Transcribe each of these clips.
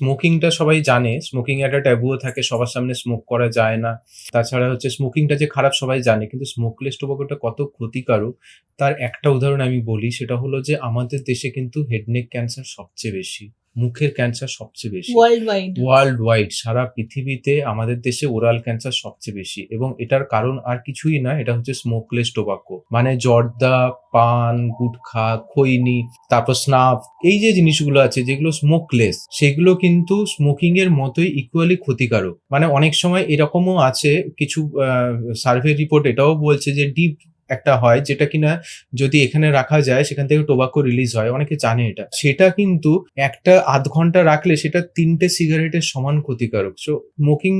স্মোকিংটা সবাই জানে, স্মোকিং একটা ট্যাবুও থাকে, সবার সামনে স্মোক করা যায় না। তাছাড়া হচ্ছে স্মোকিংটা যে খারাপ সবাই জানে, কিন্তু স্মোকলেস টোবাকোটা কত ক্ষতিকারক, তার একটা উদাহরণ আমি বলি, সেটা হলো যে আমাদের দেশে কিন্তু হেডনেক ক্যান্সার সবচেয়ে বেশি। মুখের ক্যান্সার সবচেয়ে বেশি। ওয়ার্ল্ড ওয়াইড ওয়ার্ল্ড ওয়াইড সারা পৃথিবীতে আমাদের দেশে ওরাল ক্যান্সার সবচেয়ে বেশি। এবং এটার কারণ আর কিছুই না এটা হচ্ছে স্মোকলেস টোবাকো মানে জর্দা পান গুটখা খৈনি তারপর স্নাফ এই যে জিনিসগুলো আছে যেগুলো স্মোকলেস সেগুলো কিন্তু স্মোকিং এর মতোই ইকুয়ালি ক্ষতিকারক। মানে অনেক সময় এরকমও আছে কিছু সার্ভে রিপোর্ট এটাও বলছে যে ডিপ একটা হয় যেটা কিনা যদি এখানে রাখা যায়, সেখান থেকে টোবাকো রিলিজ হয়, অনেকে জানে এটা। সেটা কিন্তু একটা আধ ঘণ্টা রাখলে সেটা তিনটে সিগারেটের সমান ক্ষতিকারক। সো স্মোকিং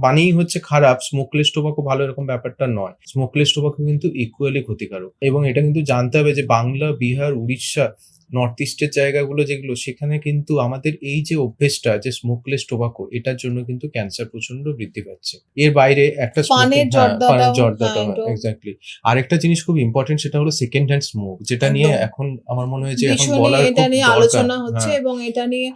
মানেই হচ্ছে খারাপ। স্মোকলেস টোবাকো ভালো এরকম ব্যাপারটা নয়। স্মোকলেস টোবাকো কিন্তু ইকুয়ালি ক্ষতিকারক। এবং এটা কিন্তু জানতে হবে যে বাংলা, বিহার, উড়িষ্যা নর্থ ইস্টের জায়গাগুলো যেগুলো সেখানে কিন্তু আমাদের এই যে অভ্যেসটা যে স্মোকলেস টোবাকো এটার জন্য কিন্তু ক্যান্সার প্রচণ্ড বৃদ্ধি পাচ্ছে এর বাইরে একটা পানের হ্যাঁ, জর্দাটা। এক্স্যাক্টলি আরেকটা জিনিস খুব ইম্পর্টেন্ট সেটা হলো সেকেন্ড হ্যান্ড স্মোক যেটা নিয়ে এখন আমার মনে হয় যে এখন বলার এটা নিয়ে আলোচনা হচ্ছে হ্যাঁ। এবং এটা নিয়ে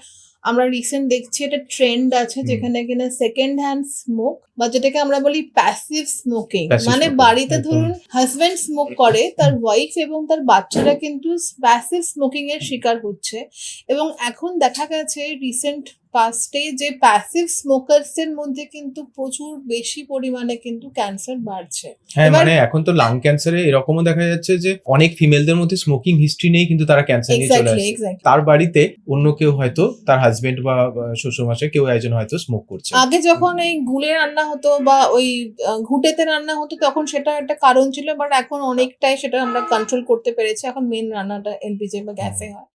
আমরা রিসেন্ট দেখছি এটা ট্রেন্ড আছে যেখানে কিনা সেকেন্ড হ্যান্ড স্মোক বা যেটাকে আমরা বলি প্যাসিভ স্মোকিং মানে বাড়িতে ধরুন হাজবেন্ড স্মোক করে তার ওয়াইফ এবং তার বাচ্চারা কিন্তু প্যাসিভ স্মোকিং এর শিকার হচ্ছে। এবং এখন দেখা গেছে রিসেন্ট পাস্টে যে প্যাসিভ স্মোকার্স এর মধ্যে কিন্তু প্রচুর বেশি পরিমাণে কিন্তু ক্যান্সার বাড়ছে। হ্যাঁ মানে এখন তো লাং ক্যান্সারে এরকমও দেখা যাচ্ছে যে অনেক ফিমেলদের মধ্যে স্মোকিং হিস্ট্রি নেই কিন্তু তারা ক্যান্সার নিয়ে চলে এক্স্যাক্টলি তার বাড়িতে অন্য কেউ হয়তো তার হাজবেন্ড বা শ্বশুর মশাই কেউ একজন হয়তো স্মোক করছে। আগে যখন এই গুলে রান্না হতো বা ওই ঘুটেতে রান্না হতো তখন সেটা একটা কারণ ছিল বাট এখন অনেকটাই সেটা আমরা কন্ট্রোল করতে পেরেছি। এখন মেন রান্নাটা এলপিজি বা গ্যাসে হয়।